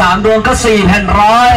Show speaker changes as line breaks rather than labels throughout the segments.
สามดวงก็สี่แผ่นร้อย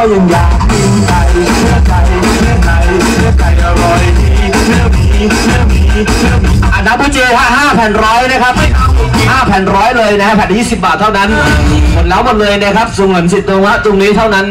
ก็ยังอยากกินไก่เนื้อไก่
เนื้อไก่เนื้อไก่อร่อยดีเนื้อหมีเนื้อหมีเนื้อหมีอะนับพี่เจฮะห้าแผ่นร้อยนะครับห้าแผ่นร้อยเลยนะแผ่นที่สิบบาทเท่านั้นหมดแล้วหมดเลยนะครับส่วนสิทธิ์ตรงนี้เท่านั้น